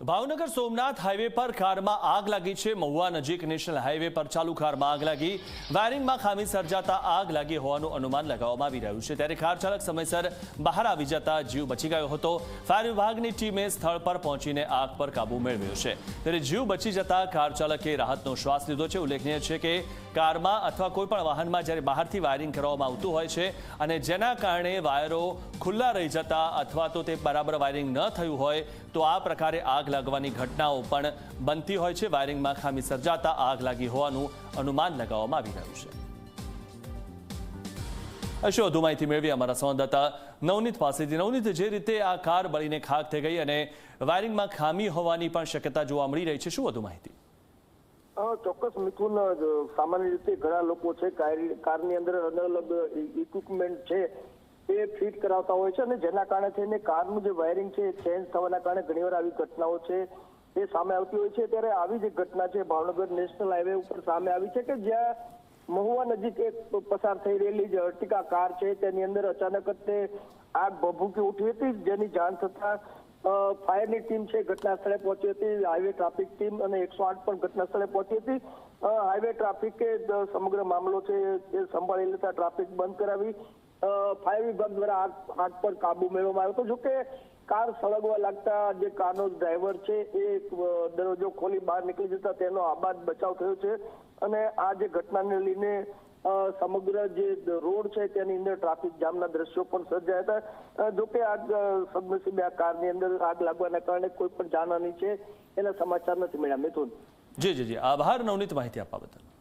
Bhavnagar Somnath highway પર કારમાં આગ લાગી છે. મહુવા નજીક નેશનલ હાઈવે પર ચાલુ કારમાં આગ લાગી. વાયરિંગમાં ખામી સર્જાતા આગ લાગી હોવાનું અનુમાન લગાવવામાં આવી રહ્યું છે. ત્યારે કાર ચાલક સમયસર બહાર આવી જતા જીવ બચી ગયો હતો. ફાયર વિભાગની ટીમે સ્થળ પર પહોંચીને આગ પર કાબુ મેળવ્યો છે. ત્યારે જીવ બચી જતા કાર ચાલકે રાહતનો શ્વાસ લીધો છે. ઉલ્લેખનીય છે કે કારમાં અથવા કોઈપણ વાહનમાં જ્યારે બહારથી વાયરિંગ કરવામાં આવતું હોય છે અને જેના કારણે વાયરો ખુલ્લા રહી જતા અથવા તો તે બરાબર વાયરિંગ ન થયું હોય, તો આ પ્રકારે આગ લાગવાની ઘટનાઓ પણ બનતી હોય છે. વાયરિંગમાં ખામી સર્જાતા આગ લાગી હોવાનું અનુમાન લગાવવામાં આવી રહ્યું છે. હશે વધુ માહિતી મેળવી અમારા સંવાદદાતા નવનીત પાસેથી. નવનીત, જે રીતે આ કાર બળીને ખાક થઈ ગઈ અને વાયરિંગમાં ખામી હોવાની પણ શક્યતા જોવા મળી રહી છે, શું વધુ માહિતી? ચોક્કસ મિથુન સામાન્ય રીતે ઘણા લોકો છે, કાર- કારની અંદર અલગ ઇક્વિપમેન્ટ છે. એ ફિટ કરાવતા હોય છે અને જેના કારણે થઈને કારનું જે વાયરિંગ છે એ ચેન્જ થવાના કારણે ઘણીવાર આવી ઘટનાઓ છે એ સામે આવતી હોય છે. ત્યારે આવી જ ઘટના છે ભાવનગર નેશનલ હાઈવે ઉપર સામે આવી છે કે જ્યાં મહુવા નજીક એક પસાર થઈ રહેલી જે અર્ટિકા કાર છે. તેની અંદર અચાનક જ તે આગ ભભૂકી ઉઠી હતી. જેની જાણ થતા ફાયરની ટીમ છે ઘટના સ્થળે પહોંચી હતી. હાઈવે ટ્રાફિક ટીમ અને એકસો આઠ પણ ઘટના સ્થળે પહોંચી હતી. હાઈવે ટ્રાફિકે સમગ્ર મામલો છે એ સંભાળી લેતા ટ્રાફિક બંધ કરાવી. ફાયર વિભાગ દ્વારા આગ પર કાબુ મેળવવામાં આવ્યો હતો. જોકે કાર સળગવા લાગતા જે કારનો ડ્રાઈવર છે, એ દરવાજો ખોલી બહાર નીકળી જતા તેનો આબાદ બચાવ થયો છે. અને આ જે ઘટનાને લઈને સમગ્ર જે રોડ છે, તેની અંદર ટ્રાફિક જામના દ્રશ્યો પણ સર્જાયા હતા. જોકે આગ સદનસીબે આ કારની અંદર આગ લાગવાના કારણે કોઈ પણ જાનહાની છે એના સમાચાર નથી મળ્યા. મિથુન. જી જી જી. આભાર. નવનીત માહિતી આપવા બદલ.